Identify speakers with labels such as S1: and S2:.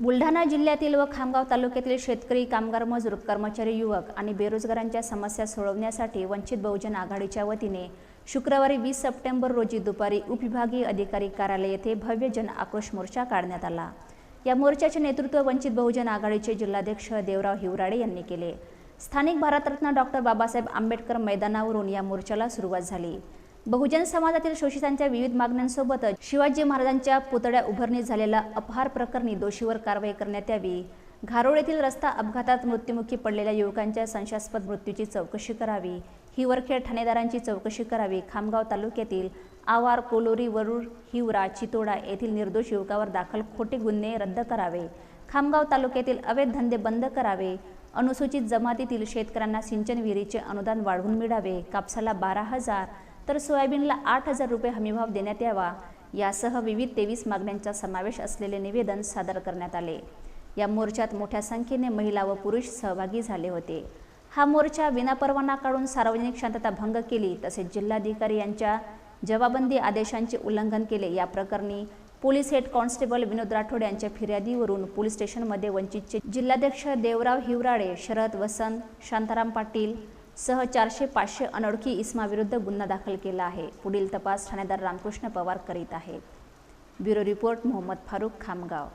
S1: बुलढाणा जिल्ह्यातील व खामगाव तालुक्यातील शेतकरी कामगार मजूर कर्मचारी युवक आणि बेरोजगारांच्या समस्या सोडवण्यासाठी वंचित बहुजन आघाडीच्या वतीने शुक्रवारी वीस सप्टेंबर रोजी दुपारी उपविभागीय अधिकारी कार्यालय येथे भव्य जन आक्रोश मोर्चा काढण्यात आला. या मोर्चाचे नेतृत्व वंचित बहुजन आघाडीचे जिल्हाध्यक्ष देवराव हिवराडे यांनी केले. स्थानिक भारतरत्न डॉक्टर बाबासाहेब आंबेडकर मैदानावरून या मोर्चाला सुरुवात झाली. बहुजन समाजातील शोषितांच्या विविध मागण्यांसोबतच शिवाजी महाराजांच्या पुतळ्या उभारणी झालेल्या अपहार प्रकरणी दोषीवर कारवाई करण्यात यावी. घारोळ येथील रस्ता अपघातात मृत्युमुखी पडलेल्या युवकांच्या संशयास्पद मृत्यूची चौकशी करावी. हिवरखेड ठाणेदारांची चौकशी करावी. खामगाव तालुक्यातील आवार कोलोरी वरूर हिवरा चितोडा येथील निर्दोष युवकावर दाखल खोटे गुन्हे रद्द करावे. खामगाव तालुक्यातील अवैध धंदे बंद करावे. अनुसूचित जमातीतील शेतकऱ्यांना सिंचन विहिरीचे अनुदान वाढवून मिळावे. कापसाला बारा हजार तर सोयाबीनला आठ हजार रुपये हमीभाव देण्यात यावा. यासह विविध तेवीस मागण्यांचा समावेश असलेले निवेदन सादर करण्यात आले. या मोर्चात मोठ्या संख्येने महिला व पुरुष सहभागी झाले होते. हा मोर्चा विनापरवाना काढून सार्वजनिक शांतता भंग केली तसेच जिल्हाधिकारी यांच्या जवाबंदी आदेशांचे उल्लंघन केले. या प्रकरणी police head constable Vinod Rathod यांच्या फिर्यादीवरून पोलीस स्टेशनमध्ये वंचितचे जिल्हाध्यक्ष देवराव हिवराळे शरद वसंत शांताराम पाटील सह चारशे पाचशे अनोळखी इस्माविरुद्ध गुन्हा दाखल केला आहे. पुढील तपास ठाणेदार रामकृष्ण पवार करीत आहेत ब्युरो रिपोर्ट मोहम्मद फारूक खामगाव.